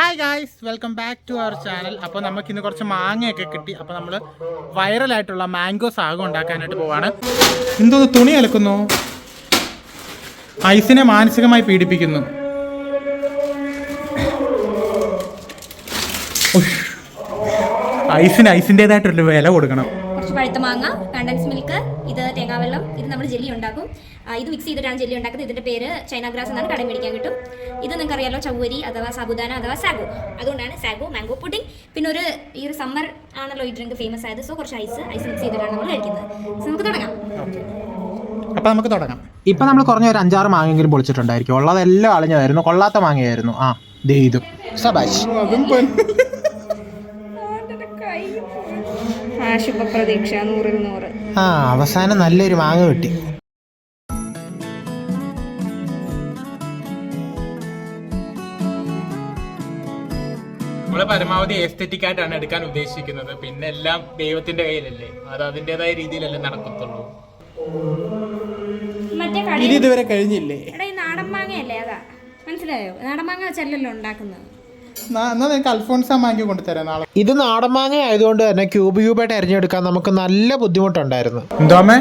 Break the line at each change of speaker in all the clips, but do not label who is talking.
Hi guys welcome back to our channel അപ്പോൾ നമുക്ക് ഇന്ന് കുറച്ച് മാങ്ങയൊക്കെ കിട്ടി. അപ്പോൾ നമ്മൾ വൈറലായിട്ടുള്ള മാംഗോ സാഗം ഉണ്ടാക്കാനായിട്ട് പോവാണ്. എന്തോ തുണി അലക്കുന്നു? ഐസിനെ മാനസികമായി പീഡിപ്പിക്കുന്നു. ഐസിന് ഐസിന്റെതായിട്ടൊരു വില കൊടുക്കണം.
കുറച്ച് പഴുത്ത മാങ്ങ കണ്ടൻസ് മിൽക്ക് ഇത് തേങ്ങാവെള്ളം ഇത് നമ്മൾ ജെല്ലി ഉണ്ടാക്കും. ഇത് മിക്സ് ചെയ്തിട്ടാണ് ജെല്ലി ഉണ്ടാക്കുന്നത്. ഇതിന്റെ പേര് ചൈന ഗ്രാസ് എന്നാണ് കടയിൽ മേടിക്കാൻ കിട്ടും. ഇത് നിങ്ങൾക്ക് അറിയാലോ ചവ്വരി അഥവാ സാബുദാന അഥവാ സാഗോ. അതുകൊണ്ടാണ് സാഗോ മാംഗോ പുഡിംഗ്. പിന്നെ ഒരു ഈ ഒരു സമ്മർ ആണല്ലോ ഈ ഡ്രിങ്ക് ഫേമസ് ആയത്. സോ കുറച്ച് ഐസ് ഐസ് മിക്സ് ചെയ്തിട്ടാണ് നമ്മൾ കഴിക്കുന്നത്. സോ നമുക്ക് തുടങ്ങാം.
അപ്പൊ നമുക്ക് തുടങ്ങാം.
ഇപ്പൊ നമ്മൾ കുറഞ്ഞ ഒരു അഞ്ചാറ് മാങ്ങയെങ്കിലും പൊളിച്ചിട്ടുണ്ടായിരിക്കും. ഉള്ളതെല്ലാം അളിഞ്ഞതായിരുന്നു. കൊള്ളാത്ത മാങ്ങയായിരുന്നു. ആ ദേ ഇതും. സബാഷ്.
ശുഭപ്രതീക്ഷ നൂറിൽ നൂറ്.
ആ അവസാനം നല്ലൊരു മാങ്ങ കിട്ടി.
പരമാവധി എസ്തെറ്റിക് ആയിട്ടാണ് എടുക്കാൻ ഉദ്ദേശിക്കുന്നത്. പിന്നെ എല്ലാം ദൈവത്തിന്റെ കയ്യിലല്ലേ? അത് അതിന്റേതായ രീതിയിലല്ലേ നടക്കത്തുള്ളൂ.
മറ്റേ
ഇത്
കടയിൽ
ഇതുവരെ കഴിഞ്ഞില്ലേ?
എടാ ഈ നാടൻ മാങ്ങയല്ലേ അതാ? മനസ്സിലായോ? നാടൻ മാങ്ങ വെച്ചല്ലല്ലോ ഉണ്ടാക്കുന്നത്.
അൽഫോൺസ കൊണ്ടുതരാം നാളെ.
ഇത് നാടൻ മാങ്ങ ആയതുകൊണ്ട് തന്നെ ക്യൂബ് ക്യൂബായിട്ട് അരിഞ്ഞെടുക്കാൻ നമുക്ക് നല്ല ബുദ്ധിമുട്ടുണ്ടായിരുന്നു.
എന്തോമേ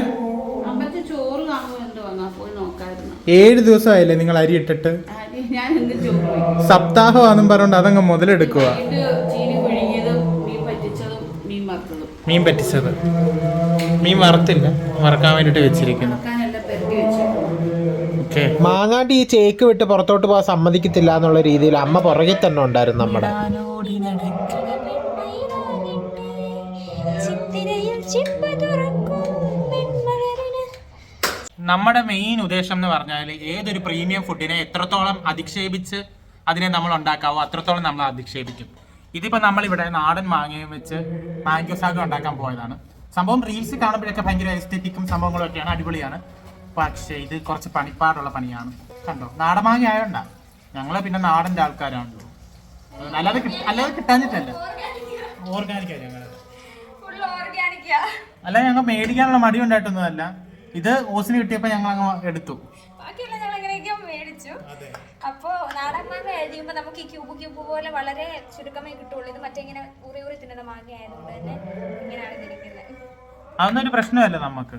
ഏഴ് ദിവസമായില്ലേ നിങ്ങൾ അരി ഇട്ടിട്ട്? സപ്താഹമാണെന്നും പറഞ്ഞുകൊണ്ട് അതങ്ങ് മുതലെടുക്കുക
മീൻ പറ്റിച്ചതും മീൻ
വറുത്തില്ല. വറക്കാൻ വേണ്ടിട്ട് വെച്ചിരിക്കുന്നു. ഓക്കെ.
മാങ്ങാട്ടി ഈ ചേക്ക് വിട്ട് പുറത്തോട്ട് പോകാൻ സമ്മതിക്കത്തില്ല എന്നുള്ള രീതിയിൽ അമ്മ പുറകെ തന്നെ ഉണ്ടായിരുന്നു നമ്മുടെ.
നമ്മുടെ മെയിൻ ഉദ്ദേശം എന്ന് പറഞ്ഞാൽ ഏതൊരു പ്രീമിയം ഫുഡിനെ എത്രത്തോളം അധിക്ഷേപിച്ച് അതിനെ നമ്മൾ ഉണ്ടാക്കാവോ അത്രത്തോളം നമ്മൾ അധിക്ഷേപിക്കും. ഇതിപ്പോൾ നമ്മളിവിടെ നാടൻ മാങ്ങയും വെച്ച് മാംഗോ സാഗം ഉണ്ടാക്കാൻ പോയതാണ്. സംഭവം റീൽസ് കാണുമ്പോഴൊക്കെ ഭയങ്കര എസ്തെറ്റിക്കും സംഭവങ്ങളും ഒക്കെയാണ് അടിപൊളിയാണ്. പക്ഷേ ഇത് കുറച്ച് പണിപ്പാടുള്ള പണിയാണ്. കണ്ടോ? നാടൻ മാങ്ങ ആയോണ്ടാ ഞങ്ങൾ പിന്നെ നാടന്റെ ആൾക്കാരാണല്ലോ അല്ലാതെ അല്ലാതെ കിട്ടാഞ്ഞിട്ടല്ല. ഓർഗാനിക്കാ ഞങ്ങൾ അല്ല ഞങ്ങൾ മേടിക്കാനുള്ള മടി ഉണ്ടായിട്ടൊന്നുമല്ല. ഇത് ഓസിന് കിട്ടിയപ്പോൾ ഞങ്ങൾ അങ്ങ് എടുത്തു
അപ്പോ നാടൻ മാങ്ങ നമുക്ക് ഈ ക്യൂബ് ക്യൂബ് പോലെ വളരെ ചുരുക്കമേ കിട്ടുള്ളൂ. ഇത് മറ്റേ ഇങ്ങനെ ഊറി ഊറി തിന്നുന്ന മാങ്ങ ആയതുകൊണ്ട് തന്നെ ഇങ്ങനെയാണ് ഇതിരിക്കുന്നത്
അതൊന്നും ഒരു പ്രശ്നമല്ല നമുക്ക്.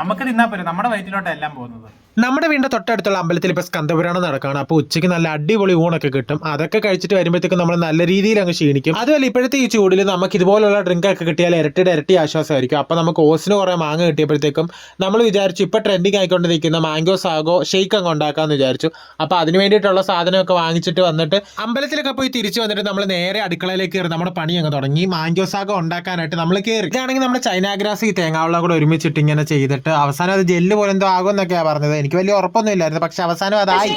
നമുക്ക് തിന്നാ പോരെ. നമ്മുടെ വയറ്റിലോട്ട് എല്ലാം പോകുന്നത്.
നമ്മുടെ വീടിന്റെ തൊട്ടടുത്തുള്ള അമ്പലത്തിൽ ഇപ്പൊ സ്കന്ദപുരാണം നടക്കുകയാണ് അപ്പോൾ ഉച്ചയ്ക്ക് നല്ല അടിപൊളി ഊണൊക്കെ കിട്ടും. അതൊക്കെ കഴിച്ചിട്ട് വരുമ്പോഴത്തേക്കും നമ്മൾ നല്ല രീതിയിൽ അങ്ങ് ക്ഷീണിക്കും. അതുപോലെ ഇപ്പോഴത്തെ ഈ ചൂടിൽ നമുക്ക് ഇതുപോലുള്ള ഡ്രിങ്ക് ഒക്കെ കിട്ടിയാൽ ഇരട്ടിയുടെ ഇരട്ടി ആശ്വാസമായിരിക്കും. അപ്പോൾ നമുക്ക് ഓസിന് കുറേ മാങ്ങ കിട്ടിയപ്പോഴത്തേക്കും നമ്മൾ വിചാരിച്ചു ഇപ്പൊ ട്രെൻഡിങ് ആയിക്കൊണ്ടിരിക്കുന്ന മാംഗോ സാഗോ ഷെയ്ക്ക് അങ്ങ് ഉണ്ടാക്കാന്ന് വിചാരിച്ചു. അപ്പോൾ അതിന് വേണ്ടിയിട്ടുള്ള സാധനമൊക്കെ വാങ്ങിച്ചിട്ട് വന്നിട്ട് അമ്പലത്തിലൊക്കെ പോയി തിരിച്ചു വന്നിട്ട് നമ്മൾ നേരെ അടുക്കളയിലേക്ക് കയറി നമ്മുടെ പണി അങ്ങ് തുടങ്ങി. മാംഗോ സാഗോ ഉണ്ടാക്കാനായിട്ട് നമ്മൾ കയറി. ഇതാണെങ്കിൽ നമ്മുടെ ചൈനാഗ്രാസ് ഈ തേങ്ങാവെള്ളം കൂടെ ഒരുമിച്ചിട്ട് ഇങ്ങനെ ചെയ്തിട്ട് അവസാനം അത് ജെല്ല് പോലെ എന്തോ ആകും എന്നൊക്കെയാണ് പറഞ്ഞത്. എനിക്ക് വലിയ ഉറപ്പൊന്നും ഇല്ലായിരുന്നു പക്ഷെ അവസാനം അതായി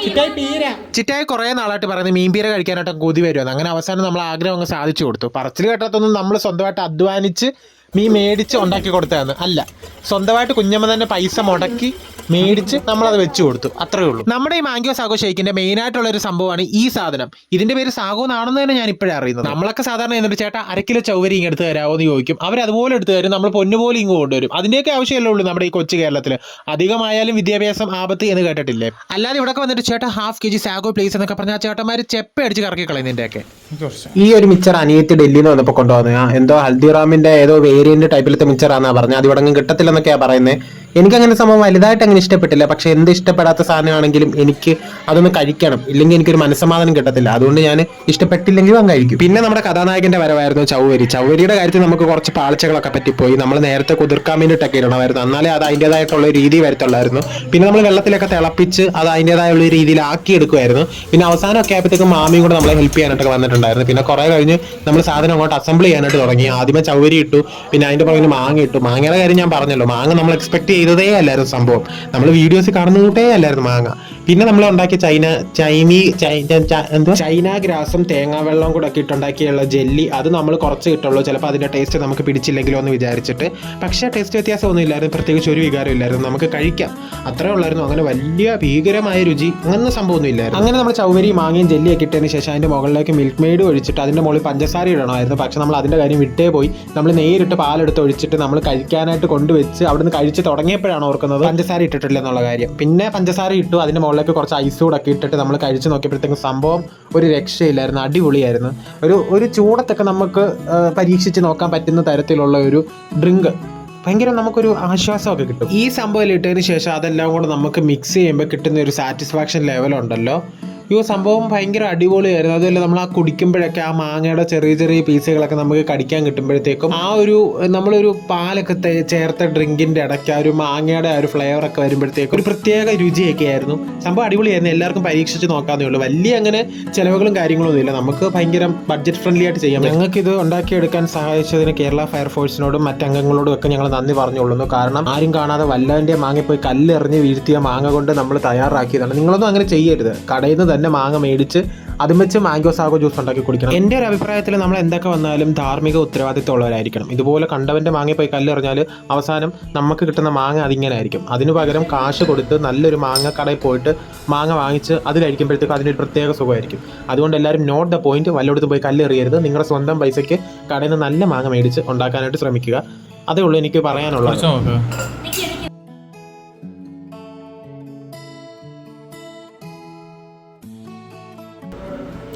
ചിറ്റായി കുറേ നാളായിട്ട് പറയുന്നത് മീൻപീര കഴിക്കാനായിട്ട് കൊതി വരുമെന്ന് അങ്ങനെ അവസാനം നമ്മൾ ആഗ്രഹം അങ്ങ് സാധിച്ചു കൊടുത്തു. പറച്ചിൽ ഘട്ടത്തൊന്നും നമ്മൾ സ്വന്തമായിട്ട് അധ്വാനിച്ച് മീൻ മേടിച്ച് ഉണ്ടാക്കി കൊടുത്തതാണ് അല്ല സ്വന്തമായിട്ട് കുഞ്ഞമ്മ തന്നെ പൈസ മുടക്കി മേടിച്ച് നമ്മളത് വെച്ചു കൊടുത്തു. അത്രേ ഉള്ളൂ. നമ്മുടെ ഈ മാംഗോ സാഗോ ഷേക്കിന്റെ മെയിൻ ആയിട്ടുള്ള ഒരു സംഭവമാണ് ഈ സാധനം. ഇതിന്റെ പേര് സാഗോ എന്നാണെന്ന് തന്നെ ഞാൻ ഇപ്പോഴേ അറിയുന്നത്. നമ്മളൊക്കെ സാധാരണ എന്നിട്ട് ചേട്ടാ അരക്കിലോ കിലോ ചൗവരി ഇങ്ങ് എടുത്ത് തരാമോ എന്ന് ചോദിക്കും. അവർ അതുപോലെ എടുത്ത് തരും. നമ്മൾ പൊന്നുപോലെ ഇങ്ങ് കൊണ്ടുവരും. അതിന്റെയൊക്കെ ആവശ്യമല്ലേ ഉള്ളൂ നമ്മുടെ ഈ കൊച്ചു കേരളത്തിൽ അധികമായാലും വിദ്യാഭ്യാസം ആപത്ത് എന്ന് കേട്ടിട്ടില്ലേ? അല്ലാതെ ഇവിടെ വന്നിട്ട് ചേട്ടാ half K G sago please എന്നൊക്കെ പറഞ്ഞാൽ ചേട്ടന്മാർ ചെപ്പ അടിച്ച് കറക്കി കളയുന്നതിന്റെയൊക്കെ. ഈ ഒരു മിച്ചർ അനിയത്തി ഡൽഹിയിൽ നിന്ന് വന്നപ്പോൾ എന്തോ ഹൽദിറാമിന്റെ ഏതോ വേരിയന്റ് ടൈപ്പിലത്തെ മിച്ചറാന്നാ പറഞ്ഞത് അത് ഇവിടെ അങ്ങ് കിട്ടത്തില്ലെന്നൊക്കെയാ പറയുന്നത് എനിക്കങ്ങനെ സംഭവം വലുതായിട്ട് അങ്ങനെ ഇഷ്ടപ്പെട്ടില്ല. പക്ഷെ എന്ത് ഇഷ്ടപ്പെടാത്ത സാധനമാണെങ്കിലും എനിക്ക് അതൊന്ന് കഴിക്കണം. ഇല്ലെങ്കിൽ എനിക്കൊരു മനസ്സമാധാനം കിട്ടത്തില്ല. അതുകൊണ്ട് ഞാൻ ഇഷ്ടപ്പെട്ടില്ലെങ്കിലും അങ്ങ് കഴിക്കും. പിന്നെ നമ്മുടെ കഥാനായകന്റെ വരവായിരുന്നു ചൗവരി. ചൗവരിയുടെ കാര്യത്തിൽ നമുക്ക് കുറച്ച് പാളിച്ചകളൊക്കെ പറ്റിപ്പോയി. നമ്മൾ നേരത്തെ കുതിർക്കാൻ വേണ്ടിയിട്ടൊക്കെ ഇടണമായിരുന്നു. എന്നാലേ അത് അതിന്റെതായിട്ടുള്ള രീതി വരത്തുള്ളായിരുന്നു. പിന്നെ നമ്മൾ വെള്ളത്തിലൊക്കെ തിളപ്പിച്ച് അത് അതിന്റെതായുള്ള രീതിയിൽ ആക്കി എടുക്കുമായിരുന്നു. പിന്നെ അവസാനമൊക്കെ ആയപ്പോഴത്തേക്കും മാമിയും കൂടെ നമ്മളെ ഹെൽപ്പ് ചെയ്യാനായിട്ടൊക്കെ വന്നിട്ടുണ്ടായിരുന്നു. പിന്നെ കുറെ കഴിഞ്ഞ് നമ്മൾ സാധനം അങ്ങോട്ട് അസംബിൾ ചെയ്യാനായിട്ട് തുടങ്ങി. ആദ്യമേ ചൗവരി ഇട്ടു. പിന്നെ അതിന്റെ പുറകിന് മാങ്ങ ഇട്ടു. മാങ്ങയുടെ കാര്യം ഞാൻ പറഞ്ഞല്ലോ. മാങ്ങ നമ്മൾ എക്സ്പെക്ട് ചെയ്തതേ അല്ലായിരുന്നു സംഭവം. നമ്മൾ വീഡിയോസ് കാണുന്നതേ അല്ലായിരുന്നു മാങ്ങ. പിന്നെ നമ്മൾ ഉണ്ടാക്കിയ ചൈന ചൈനീ ചൈന എന്തോ ചൈന ഗ്രാസും തേങ്ങാ വെള്ളവും കൂടെ ഒക്കെ ഇട്ടുണ്ടാക്കിയുള്ള ജെല്ലി അത് നമ്മൾ കുറച്ച് കിട്ടുള്ളൂ ചിലപ്പോൾ അതിന്റെ ടേസ്റ്റ് നമുക്ക് പിടിച്ചില്ലെങ്കിലോ എന്ന് വിചാരിച്ചിട്ട്. പക്ഷേ ടേസ്റ്റ് വ്യത്യാസമൊന്നും ഇല്ലായിരുന്നു. പ്രത്യേകിച്ച് ഒരു വികാരം ഇല്ലായിരുന്നു. നമുക്ക് കഴിക്കാം. അത്രേ ഉള്ളായിരുന്നു. അങ്ങനെ വലിയ ഭീകരമായ രുചി അങ്ങനെ സംഭവമൊന്നും ഇല്ലായിരുന്നു. അങ്ങനെ നമ്മൾ ചൗവരി മാങ്ങയും ജെല്ലിയൊക്കെ ഇട്ടതിന് ശേഷം അതിന്റെ മുകളിലേക്ക് മിൽക്ക് മെയ്ഡ് ഒഴിച്ചിട്ട് അതിന്റെ മുകളിൽ പഞ്ചസാര ഇടണമായിരുന്നു. പക്ഷേ നമ്മൾ അതിന്റെ കാര്യം വിട്ടേ പോയി. നമ്മൾ നേരിട്ട് പാലെടുത്ത് ഒഴിച്ചിട്ട് നമ്മൾ കഴിക്കാനായിട്ട് കൊണ്ടുവച്ച് അവിടുന്ന് കഴിച്ച് തുടങ്ങിയപ്പോഴാണ് ഓർക്കുന്നത്. പഞ്ചസാര ഇട്ടിട്ടില്ല എന്നുള്ള കാര്യം. പിന്നെ പഞ്ചസാര ഇട്ടു. അതിന്റെ മുകളിൽ മുകളിലേക്ക് കുറച്ച് ഐസ് കൂടൊക്കെ ഇട്ടിട്ട് നമ്മൾ കഴിച്ച് നോക്കിയപ്പോഴത്തേക്കും സംഭവം ഒരു രക്ഷയില്ലായിരുന്നു അടിപൊളിയായിരുന്നു. ഒരു ഒരു ചൂടത്തൊക്കെ നമുക്ക് പരീക്ഷിച്ച് നോക്കാൻ പറ്റുന്ന തരത്തിലുള്ള ഒരു ഡ്രിങ്ക് ഭയങ്കര നമുക്കൊരു ആശ്വാസമൊക്കെ കിട്ടും. ഈ സംഭവം ഇട്ടതിന് ശേഷം അതെല്ലാം കൂടെ നമുക്ക് മിക്സ് ചെയ്യുമ്പോൾ കിട്ടുന്ന ഒരു സാറ്റിസ്ഫാക്ഷൻ ലെവലുണ്ടല്ലോ ഈ സംഭവം ഭയങ്കര അടിപൊളിയായിരുന്നു. അതുപോലെ നമ്മൾ ആ കുടിക്കുമ്പോഴൊക്കെ ആ മാങ്ങയുടെ ചെറിയ ചെറിയ പീസുകളൊക്കെ നമുക്ക് കടിക്കാൻ കിട്ടുമ്പോഴത്തേക്കും ആ ഒരു നമ്മളൊരു പാലൊക്കെ ചേർത്ത ഡ്രിങ്കിന്റെ ഇടയ്ക്ക് ആ ഒരു മാങ്ങയുടെ ആ ഒരു ഫ്ലേവർ ഒക്കെ വരുമ്പോഴത്തേക്കും ഒരു പ്രത്യേക രുചിയൊക്കെ ആയിരുന്നു. സംഭവം അടിപൊളിയായിരുന്നു. എല്ലാവർക്കും പരീക്ഷിച്ച് നോക്കാന്നേ ഉള്ളൂ. വലിയ അങ്ങനെ ചിലവുകളും കാര്യങ്ങളൊന്നും ഇല്ല. നമുക്ക് ഭയങ്കര ബഡ്ജറ്റ് ഫ്രണ്ട്ലി ആയിട്ട് ചെയ്യാം ഞങ്ങൾക്ക് ഇത് ഉണ്ടാക്കിയെടുക്കാൻ സഹായിച്ചതിന് കേരള ഫയർഫോഴ്സിനോടും മറ്റംഗങ്ങളോടും ഒക്കെ ഞങ്ങൾ നന്ദി പറഞ്ഞുകൊള്ളുന്നു. കാരണം ആരും കാണാതെ വല്ലവന്റെ മാങ്ങ പോയി കല്ലെറിഞ്ഞ് വീഴ്ത്തിയ മാങ്ങ കൊണ്ട് നമ്മൾ തയ്യാറാക്കിയതാണ്. നിങ്ങളൊന്നും അങ്ങനെ ചെയ്യരുത്. കടയിൽ നിന്ന് തന്നെ മാങ്ങ മേടിച്ച് അതും വെച്ച് മാംഗോ സാഗോ ജ്യൂസ് ഉണ്ടാക്കി കുടിക്കണം. എന്റെ ഒരു അഭിപ്രായത്തിൽ നമ്മൾ എന്തൊക്കെ വന്നാലും ധാർമ്മിക ഉത്തരവാദിത്തമുള്ളവരായിരിക്കണം. ഇതുപോലെ കണ്ടവന്റെ മാങ്ങ പോയി കല്ലെറിഞ്ഞാൽ അവസാനം നമുക്ക് കിട്ടുന്ന മാങ്ങ അതിങ്ങനെ ആയിരിക്കും അതിനു പകരം കാശ് കൊടുത്ത് നല്ലൊരു മാങ്ങ കടയിൽ പോയിട്ട് മാങ്ങ വാങ്ങിച്ച് അത് കഴിക്കുമ്പോഴത്തേക്കും അതിനൊരു പ്രത്യേക സുഖമായിരിക്കും. അതുകൊണ്ട് എല്ലാവരും നോട്ട് ദ പോയിന്റ് വല്ലയിടത്തും പോയി കല്ലെറിയരുത്. നിങ്ങളുടെ സ്വന്തം പൈസയ്ക്ക് കടയിൽ നിന്ന് നല്ല മാങ്ങ മേടിച്ച് ഉണ്ടാക്കാനായിട്ട് ശ്രമിക്കുക. അതേ ഉള്ളൂ എനിക്ക് പറയാനുള്ളത്.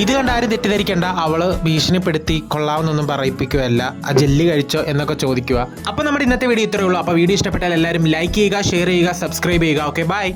ഇത് കണ്ട് ആരും തെറ്റിദ്ധരിക്കേണ്ട. അവൾ ഭീഷണിപ്പെടുത്തി കൊള്ളാവുന്നൊന്നും പറയിപ്പിക്കുകയല്ല. ആ ജെല്ലി കഴിച്ചോ എന്നൊക്കെ ചോദിക്കുക. അപ്പോൾ നമ്മുടെ ഇന്നത്തെ വീഡിയോ ഇത്രയേ ഉള്ളൂ. അപ്പോൾ വീഡിയോ ഇഷ്ടപ്പെട്ടാൽ എല്ലാവരും ലൈക്ക് ചെയ്യുക ഷെയർ ചെയ്യുക സബ്സ്ക്രൈബ് ചെയ്യുക. Okay bye